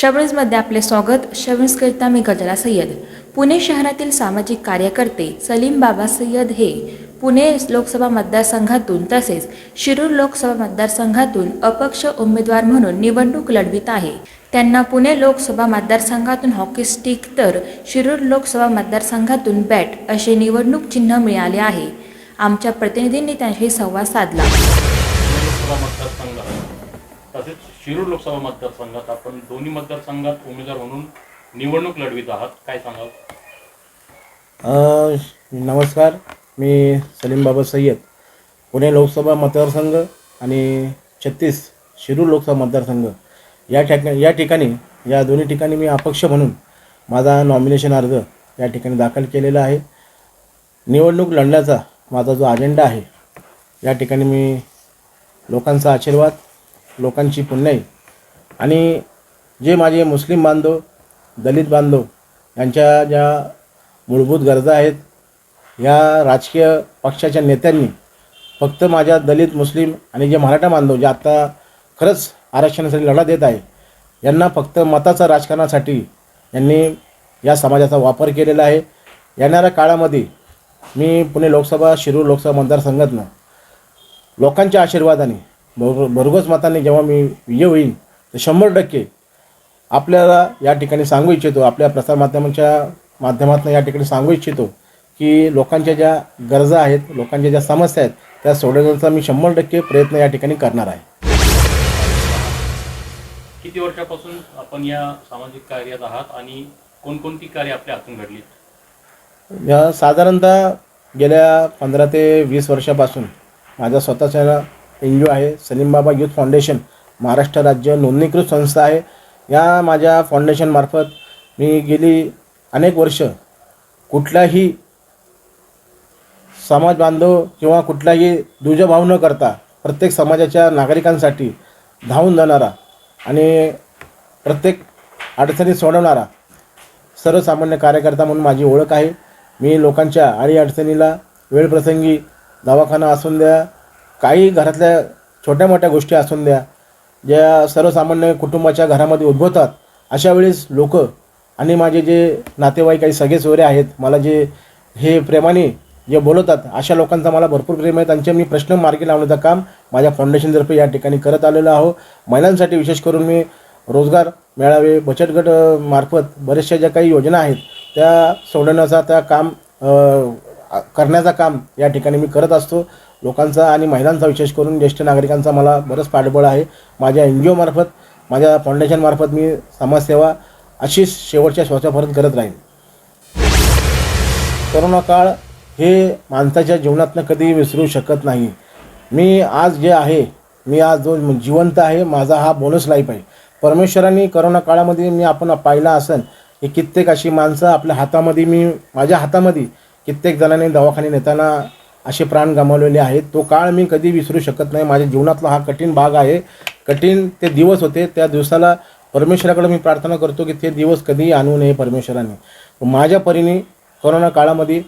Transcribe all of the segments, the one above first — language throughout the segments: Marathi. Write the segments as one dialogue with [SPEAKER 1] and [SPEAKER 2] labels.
[SPEAKER 1] शबरीजमध्ये आपले स्वागत. शबरीजकरिता मी गजरा सय्यद. पुणे शहरातील सामाजिक कार्यकर्ते सलीम बाबा सय्यद हे पुणे लोकसभा मतदारसंघातून तसेच शिरूर लोकसभा मतदारसंघातून अपक्ष उमेदवार म्हणून निवडणूक लढवित आहे. त्यांना पुणे लोकसभा मतदारसंघातून हॉकी स्टिक तर शिरूर लोकसभा मतदारसंघातून बॅट असे निवडणूक चिन्ह मिळाले आहे. आमच्या प्रतिनिधींनी त्यांशी संवाद साधला.
[SPEAKER 2] तसेच शिरूर लोकसभा मतदारसंघात आपण दोन्ही मतदारसंघात उमेदवार म्हणून निवडणूक लढवित आहात. काय सांगाल?
[SPEAKER 3] अ, नमस्कार. मी सलीम बाबा सय्यद. पुणे लोकसभा मतदारसंघ आणि छत्तीस शिरूर लोकसभा मतदारसंघ. या ठिका या ठिकाणी या दोन्ही ठिकाणी मी अपक्ष म्हणून माझा नॉमिनेशन अर्ज या ठिकाणी दाखल केलेला आहे. निवडणूक लढण्याचा माझा जो अजेंडा आहे या ठिकाणी मी लोकांचा आशीर्वाद लोकांची पुण्याई आणि जे माझे मुस्लिम बांधव दलित बांधव यांच्या ज्या मूलभूत गरजा आहेत या राजकीय पक्षाच्या नेत्यांनी फक्त माझ्या दलित मुस्लिम आणि जे मराठा बांधव जे आत्ता खरंच आरक्षणासाठी लढा देत आहे यांना फक्त मताचा राजकारणासाठी यांनी या समाजाचा वापर केलेला आहे. येणाऱ्या काळामध्ये मी पुणे लोकसभा शिरूर लोकसभा मतदारसंघातनं लोकांच्या आशीर्वादाने भर भरघोस मताने जेव्हा मी विजय होईन तर शंभर टक्के आपल्याला या ठिकाणी सांगू इच्छितो आपल्या प्रसारमाध्यमांच्या माध्यमातून या ठिकाणी सांगू इच्छितो की लोकांच्या ज्या गरजा आहेत लोकांच्या ज्या समस्या आहेत त्या सोडवण्याचा मी शंभर टक्के प्रयत्न या ठिकाणी करणार आहे.
[SPEAKER 2] किती वर्षापासून आपण या सामाजिक कार्यात आहात आणि कोणकोणती कार्य आपल्या हातून घडली
[SPEAKER 3] या साधारणतः गेल्या पंधरा ते वीस वर्षापासून माझा स्वतःचा एन जी ओ आहे सलीमबाबा यूथ फाउंडेशन महाराष्ट्र राज्य नोंदणीकृत संस्था आहे. या माझ्या फाउंडेशनमार्फत मी गेली अनेक वर्ष. कुठलाही समाज बांधव किंवा कुठलाही दुजभाव न करता प्रत्येक समाजाच्या नागरिकांसाठी धावून जाणारा आणि प्रत्येक अडचणी सोडवणारा सर्वसामान्य कार्यकर्ता म्हणून माझी ओळख आहे. मी लोकांच्या आणि अडचणीला वेळप्रसंगी दवाखाना असून द्या काही घरातल्या छोट्या मोठ्या गोष्टी असून द्या ज्या सर्वसामान्य कुटुंबाच्या घरामध्ये उद्भवतात अशा वेळेस लोक आणि माझे जे नातेवाईक काही सगळे सोयरे आहेत मला जे हे प्रेमाने जे बोलवतात अशा लोकांचा मला भरपूर प्रेम आहे. त्यांचे मी प्रश्न मार्गी लावण्याचं काम माझ्या फाउंडेशनतर्फे या ठिकाणी करत आलेलो आहो. महिलांसाठी विशेष करून मी रोजगार मेळावे बचत गट मार्फत बऱ्याचशा ज्या काही योजना आहेत त्या सोडवण्याचा त्या काम करण्याचा काम या ठिकाणी मी करत असतो. लोकांचा आणि महिलांचा विशेष करून ज्येष्ठ नागरिकांचा मला बरंच पाठबळ आहे. माझ्या एन जी ओमार्फत माझ्या फाउंडेशनमार्फत मी समाजसेवा अशीच शेवटच्या श्वासापर्यंत करत राहीन. करोना काळ हे माणसाच्या जीवनातनं कधी विसरू शकत नाही. मी आज जे आहे मी आज जो जिवंत आहे माझा हा बोनस लाईफ आहे. परमेश्वरांनी करोना काळामध्ये मी आपण पाहिला असेल की कित्येक अशी माणसं आपल्या हातामध्ये मी माझ्या हातामध्ये कित्येक जणांनी दवाखाने नेताना असे प्राण गमावलेले आहेत. तो काळ मी कधी विसरू शकत नाही. माझ्या जीवनातला हा कठीण भाग आहे. कठीण ते दिवस होते. त्या दिवसाला परमेश्वराकडे मी प्रार्थना करतो की ते दिवस कधीही आणू नये परमेश्वराने. माझ्या परीने कोरोना काळामध्ये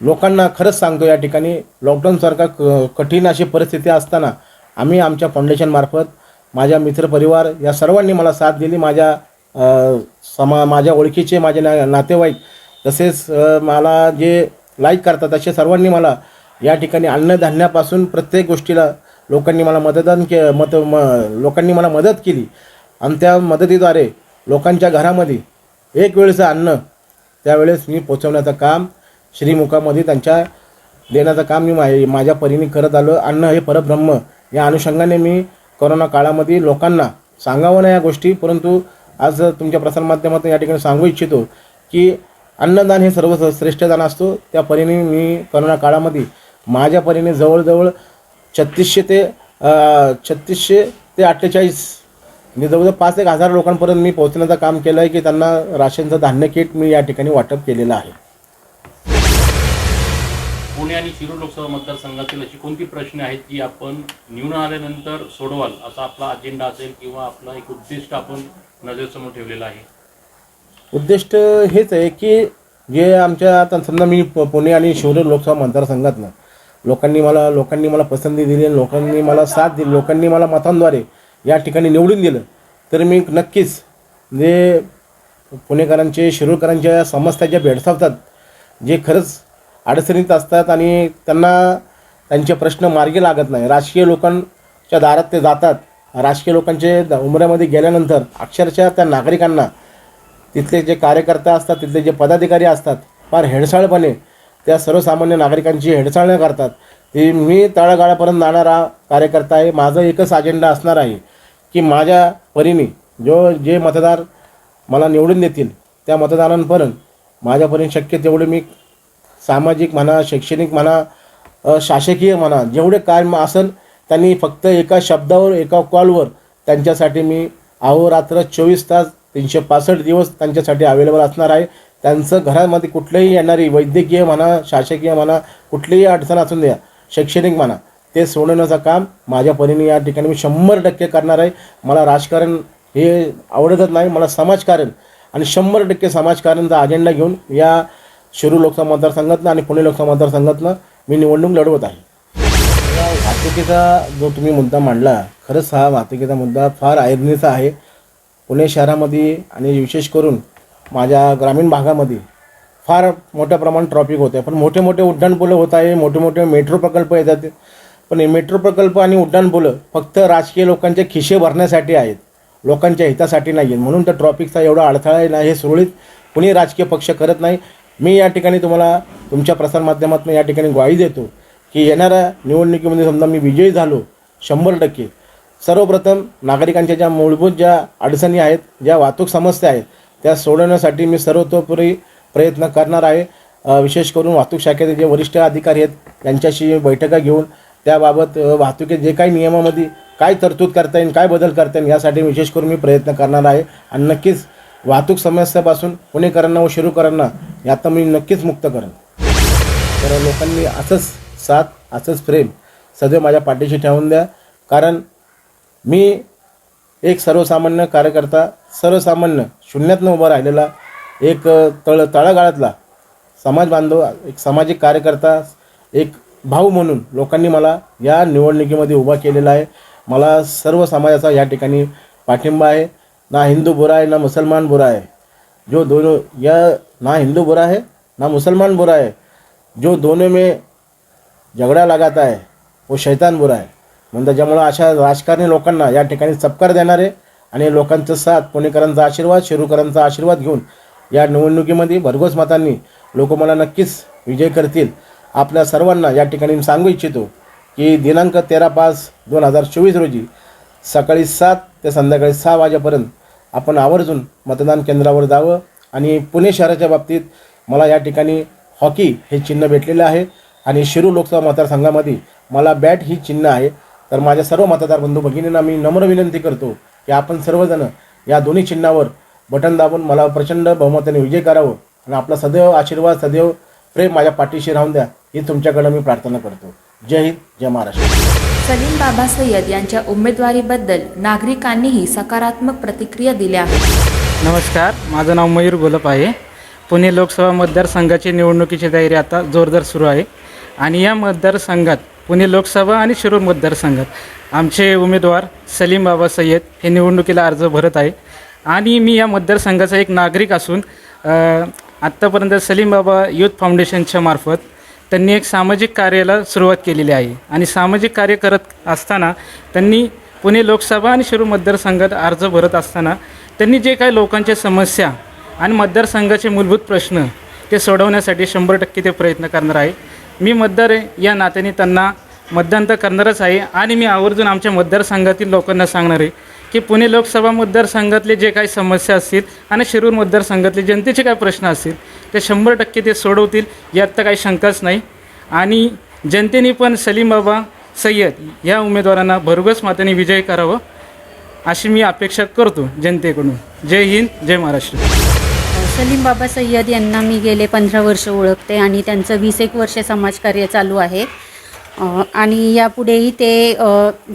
[SPEAKER 3] लोकांना खरंच सांगतो या ठिकाणी लॉकडाऊनसारखा क कठीण अशी परिस्थिती असताना आम्ही आमच्या फाउंडेशनमार्फत माझ्या मित्रपरिवार या सर्वांनी मला साथ दिली. माझ्या समा माझ्या ओळखीचे माझे ना नातेवाईक तसेच मला जे लाईक करतात. असे सर्वांनी मला या ठिकाणी अन्नधान्यापासून प्रत्येक गोष्टीला लोकांनी मला मतदान के मत म लोकांनी मला मदत केली. आणि त्या मदतीद्वारे लोकांच्या घरामध्ये एक वेळचं अन्न त्यावेळेस मी पोचवण्याचं काम श्रीमुखामध्ये त्यांच्या देण्याचं काम मी मा माझ्या परीने करत आलो. अन्न हे परब्रह्म. या अनुषंगाने मी कोरोना काळामध्ये लोकांना सांगावं ना या गोष्टी. परंतु आज तुमच्या प्रसारमाध्यमातून या ठिकाणी सांगू इच्छितो की अन्नदान हे सर्व श्रेष्ठ दान असतो. त्या परीने मी करोना काळामध्ये माझ्या परीने जवळजवळ छत्तीसशे ते छत्तीसशे ते अठ्ठेचाळीस म्हणजे जवळजवळ पाच एक हजार लोकांपर्यंत मी पोहोचण्याचं काम केलं आहे की त्यांना राशनचं धान्य किट मी या ठिकाणी वाटप केलेलं आहे.
[SPEAKER 2] पुणे आणि शिरूर लोकसभा मतदारसंघातील अशी कोणती प्रश्न आहेत की आपण निवडून आल्यानंतर सोडवाल? असा आपला अजेंडा असेल किंवा आपला एक उद्दिष्ट आपण नजरेसमोर ठेवलेला आहे.
[SPEAKER 3] उद्दिष्ट हेच आहे की जे आमच्या आता समजा मी पुणे आणि शिवरे लोकसभा मतदारसंघातनं लोकांनी मला लोकांनी मला पसंती दिली लोकांनी मला साथ दिली लोकांनी मला मतांद्वारे या ठिकाणी निवडून दिलं तर मी नक्कीच जे पुणेकरांचे शिरूरकरांच्या समस्या ज्या भेडसावतात जे खरंच अडचणीत असतात आणि त्यांना त्यांचे प्रश्न मार्गी लागत नाही. राजकीय लोकांच्या दारात ते जातात. राजकीय लोकांचे द- उमऱ्यामध्ये गेल्यानंतर अक्षरशः त्या नागरिकांना तिथले जे कार्यकर्ते असतात तिथले जे पदाधिकारी असतात फार हेडसाळपणे त्या सर्वसामान्य नागरिकांची हेडसाळण्या करतात. ते मी तळागाळापर्यंत जाणारा कार्यकर्ता आहे. माझं एकच अजेंडा असणार आहे की माझ्या परीने जो जे मतदार मला निवडून देतील त्या मतदारांपर्यंत माझ्यापर्यंत शक्य तेवढे मी सामाजिक म्हणा शैक्षणिक म्हणा शासकीय म्हणा जेवढे काम असेल त्यांनी फक्त एका शब्दावर एका कॉलवर त्यांच्यासाठी मी अहोरात्र चोवीस तास तीनशे पासष्ट दिवस त्यांच्यासाठी अवेलेबल असणार आहे. त्यांचं घरामध्ये कुठलीही येणारी वैद्यकीय म्हणा शासकीय म्हणा कुठलीही अडचण असून द्या शैक्षणिक म्हणा ते सोडवण्याचं काम माझ्या परीने या ठिकाणी मी शंभर टक्के करणार आहे. मला राजकारण हे आवडतच नाही मला समाजकारण आणि शंभर टक्के समाजकारणचा अजेंडा घेऊन या शिरू लोकसभा मतदारसंघातनं आणि पुणे लोकसभा मतदारसंघातनं मी निवडणूक लढवत आहे. या वाहतुकीचा जो तुम्ही मुद्दा मांडला खरंच हा वाहतुकीचा मुद्दा फार ऐरणीचा आहे. पुणे शहरामध्ये आणि विशेष करून माझ्या ग्रामीण भागामध्ये फार मोठ्या प्रमाणात ट्रॉफिक होते आहे पण मोठे मोठे उड्डाणपुलं होत आहे मोठे मोठे मेट्रो प्रकल्प येतात. पण हे मेट्रो प्रकल्प आणि उड्डाणपुलं फक्त राजकीय लोकांचे खिशे भरण्यासाठी आहेत. लोकांच्या हितासाठी नाही आहेत. म्हणून त्या ट्रॉफिकचा एवढा अडथळा आहे ना हे सुरळीत कुणी राजकीय पक्ष करत नाही. मी या ठिकाणी तुम्हाला तुमच्या प्रसारमाध्यमातून या ठिकाणी ग्वाही देतो की येणाऱ्या निवडणुकीमध्ये समजा मी विजयी झालो शंभर टक्के. सर्वप्रथम नागरिकांच्या ज्या मूलभूत ज्या अडचणी आहेत ज्या वाहतूक समस्या आहेत त्या सोडवण्यासाठी मी सर्वतोपरी प्रयत्न करणार आहे. विशेष करून वाहतूक शाखेचे जे वरिष्ठ अधिकारी आहेत त्यांच्याशी बैठका घेऊन त्याबाबत वाहतुकीत जे काही नियमामध्ये काय तरतूद करता येईल काय बदल करता येईल यासाठी विशेष करून मी प्रयत्न करणार आहे. आणि नक्कीच वाहतूक समस्यापासून पुणेकरांना व शिरूकरांना यात मी नक्कीच मुक्त करेन. तर लोकांनी असंच साथ असंच प्रेम सदैव माझ्या पाठीशी ठेवून द्या. कारण मी एक सर्वसामान्य कार्यकर्ता सर्वसामान्य शून्यातनं उभा राहिलेला एक तळ तळागाळातला समाज बांधव एक सामाजिक कार्यकर्ता एक भाऊ म्हणून लोकांनी मला या निवडणुकीमध्ये उभा केलेला आहे. मला सर्व समाजाचा या ठिकाणी पाठिंबा आहे. ना हिंदू बुरा आहे ना मुसलमान बुरा आहे. जो दोनों या ना हिंदू बुरा है ना मुसलमान बुरा है जो दोनों में झगडा लगाता है वो शैतान बुरा आहे. म्हणून त्याच्यामुळं अशा राजकारणी लोकांना या ठिकाणी चपकार देणारे आणि लोकांचं साथ पुणेकरांचा आशीर्वाद शिरूकरांचा आशीर्वाद घेऊन या निवडणुकीमध्ये भरघोस मतांनी लोक मला नक्कीच विजय करतील. आपल्या सर्वांना या ठिकाणी मी सांगू इच्छितो की दिनांक तेरा पाच दोन हजार चोवीस रोजी सकाळी सात ते संध्याकाळी सहा वाजेपर्यंत आपण आवर्जून मतदान केंद्रावर जावं आणि पुणे शहराच्या बाबतीत मला या ठिकाणी हॉकी हे चिन्ह भेटलेलं आहे आणि शिरू लोकसभा मतदारसंघामध्ये मला बॅट ही चिन्ह आहे. तर माझ्या सर्व मतदार बंधू भगिनींना मी नम्र विनंती करतो की आपण सर्वजण या दोन्ही चिन्हावर बटन दाबून मला प्रचंड बहुमताने विजय करावं आणि आपला सदैव आशीर्वाद सदैव प्रेम माझ्या पाठीशी राहून द्या ही तुमच्याकडं मी प्रार्थना करतो. जय हिंद जय महाराष्ट्र.
[SPEAKER 1] सलीम बाबा सय्यद यांच्या उमेदवारीबद्दल नागरिकांनीही सकारात्मक प्रतिक्रिया दिल्या आहेत.
[SPEAKER 4] नमस्कार माझं नाव मयूर गोलप आहे. पुणे लोकसभा मतदारसंघाची निवडणुकीची तयारी आता जोरदार सुरू आहे. आणि या मतदारसंघात पुणे लोकसभा आणि शिरूर मतदारसंघात. आमचे उमेदवार सलीम बाबा सय्यद हे निवडणुकीला अर्ज भरत आहे. आणि मी या मतदारसंघाचा एक नागरिक असून आत्तापर्यंत सलीम बाबा यूथ फाउंडेशनच्या मार्फत त्यांनी एक सामाजिक कार्याला सुरुवात केलेली आहे. आणि सामाजिक कार्य करत असताना त्यांनी पुणे लोकसभा आणि शिरूर मतदारसंघात अर्ज भरत असताना त्यांनी जे काही लोकांच्या समस्या आणि मतदारसंघाचे मूलभूत प्रश्न ते सोडवण्यासाठी शंभर टक्के ते प्रयत्न करणार आहे. मी मतदार आहे या नात्याने त्यांना मतदान तर करणारच आहे आणि मी आवर्जून आमच्या मतदारसंघातील लोकांना सांगणार आहे की पुणे लोकसभा मतदारसंघातले जे काही समस्या असतील आणि शिरूर मतदारसंघातले जनतेचे काय प्रश्न असतील ते शंभर टक्के ते सोडवतील यात तर काही शंकाच नाही. आणि जनतेने पण सलीम बाबा सय्यद या उमेदवारांना भरघोस मातेने विजय करावं अशी मी अपेक्षा करतो जनतेकडून. जय हिंद जय महाराष्ट्र.
[SPEAKER 5] सलीम बाबा सय्यद यांना मी गेले पंधरा वर्ष ओळखते आणि त्यांचं वीस एक वर्ष समाजकार्य चालू आहे. आणि यापुढेही ते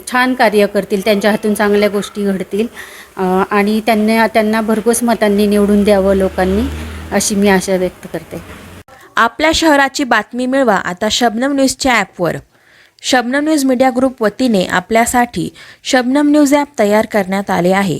[SPEAKER 5] छान कार्य करतील त्यांच्या हातून चांगल्या गोष्टी घडतील. आणि त्यांना त्यांना भरघोस मतांनी निवडून द्यावं लोकांनी अशी मी आशा व्यक्त करते.
[SPEAKER 1] आपल्या शहराची बातमी मिळवा आता शबनम न्यूजच्या ॲपवर. शबनम न्यूज मीडिया ग्रुप वतीने आपल्यासाठी शबनम न्यूज ॲप तयार करण्यात आले आहे.